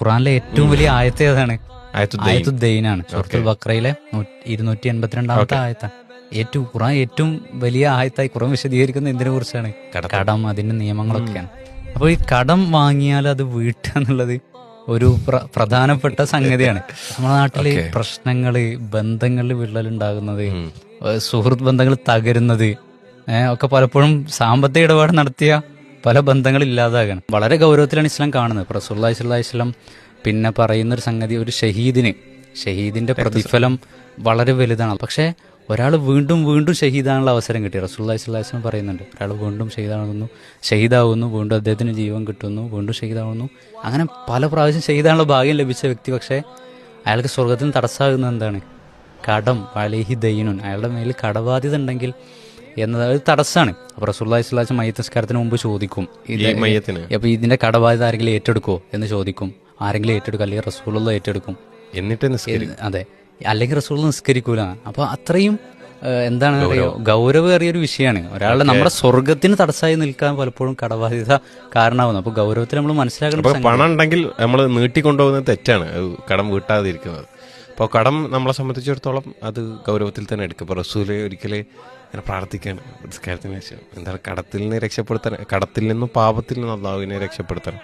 ഖുറാനിലെ ഏറ്റവും വലിയ ആയത്ത് ഏതാണ്. ആയത്തുദ്ദൈനാണ്. സൂറത്തുൽ ബക്രയിലെ ഇരുന്നൂറ്റി എൺപത്തിരണ്ടാമത്തെ ആയത്താണ് ഏറ്റവും ഖുറാൻ ഏറ്റവും വലിയ ആയത്തായി ഖുറാൻ വിശദീകരിക്കുന്ന എന്തിനെ കുറിച്ചാണ്? കടം. അതിന്റെ നിയമങ്ങളൊക്കെയാണ്. അപ്പോൾ ഈ കടം വാങ്ങിയാൽ അത് വീട്ടുക എന്നുള്ളത് ഒരു പ്രധാനപ്പെട്ട സംഗതിയാണ്. നമ്മുടെ നാട്ടിൽ പ്രശ്നങ്ങൾ ബന്ധങ്ങളിൽ വിള്ളലുണ്ടാകുന്നത് ഉണ്ടാകുന്നത് സുഹൃത്ത് ബന്ധങ്ങൾ തകരുന്നത് ഏഹ് ഒക്കെ പലപ്പോഴും സാമ്പത്തിക ഇടപാട് നടത്തിയ പല ബന്ധങ്ങൾ ഇല്ലാതാകാണ്. വളരെ ഗൗരവത്തിലാണ് ഇസ്ലാം കാണുന്നത്. പ്രസുല്ലാഹി വസല്ലം പിന്നെ പറയുന്ന ഒരു സംഗതി ഒരു ഷഹീദിന്. ഷഹീദിന്റെ പ്രതിഫലം വളരെ വലുതാണ്. പക്ഷേ ഒരാൾ വീണ്ടും വീണ്ടും ഷഹീദാനുള്ള അവസരം കിട്ടി. റസൂല്ലാഹി സ്വല്ലല്ലാഹി വസല്ലം പറയുന്നുണ്ട് ഒരാൾ വീണ്ടും ഷഹീദാകുന്നു ഷഹീദാകുന്നു വീണ്ടും അദ്ദേഹത്തിന് ജീവൻ കിട്ടുന്നു വീണ്ടും ഷഹീദാകുന്നു. അങ്ങനെ പല പ്രാവശ്യം ഷഹീദാനുള്ള ഭാഗ്യം ലഭിച്ച വ്യക്തി പക്ഷേ അയാൾക്ക് സ്വർഗത്തിന് തടസ്സമാകുന്നത് എന്താണ്? കടം. അലേഹി ദൈനുൻ. അയാളുടെ മേലിൽ കടബാധ്യത ഉണ്ടെങ്കിൽ എന്നത് ഒരു തടസ്സമാണ് അപ്പൊ റസൂള്ളി സ്വലാച്ച മയ്യത്തസ്കാരത്തിന് മുമ്പ് ചോദിക്കും ഇത് ഈ മയ്യത്തിന് അപ്പൊ ഇതിന്റെ കടബാധ്യത ആരെങ്കിലും ഏറ്റെടുക്കോ എന്ന് ചോദിക്കും. ആരെങ്കിലും ഏറ്റെടുക്കും അല്ലെങ്കിൽ റസൂലുള്ള ഏറ്റെടുക്കും. എന്നിട്ട് അതെ. അല്ലെങ്കിൽ റസൂൾ നിസ്കരിക്കൂല. അപ്പൊ അത്രയും എന്താണ് അറിയോ? ഗൗരവേറിയ ഒരു വിഷയമാണ്. ഒരാളുടെ നമ്മുടെ സ്വർഗത്തിന് തടസ്സമായി നിൽക്കാൻ പലപ്പോഴും കടബാധ്യത കാരണമാവുന്നു. അപ്പൊ ഗൗരവത്തിൽ നമ്മൾ സംഗതി- പണം ഉണ്ടെങ്കിൽ നമ്മൾ നീട്ടിക്കൊണ്ടുപോകുന്നത് തെറ്റാണ്. കടം വീട്ടാതിരിക്കുന്നത്. അപ്പോൾ കടം നമ്മളെ സംബന്ധിച്ചിടത്തോളം അത് ഗൗരവത്തിൽ തന്നെ എടുക്കും. ഇപ്പോൾ റസൂൽ ഒരിക്കലേ ഇങ്ങനെ പ്രാർത്ഥിക്കുകയാണ് നിസ്കാരത്തിന് ശേഷം എന്താണ് കടത്തിൽ നിന്ന് രക്ഷപ്പെടുത്താൻ കടത്തിൽ നിന്നും പാപത്തിൽ നിന്നും അള്ളാഹുവിനെ രക്ഷപ്പെടുത്താൻ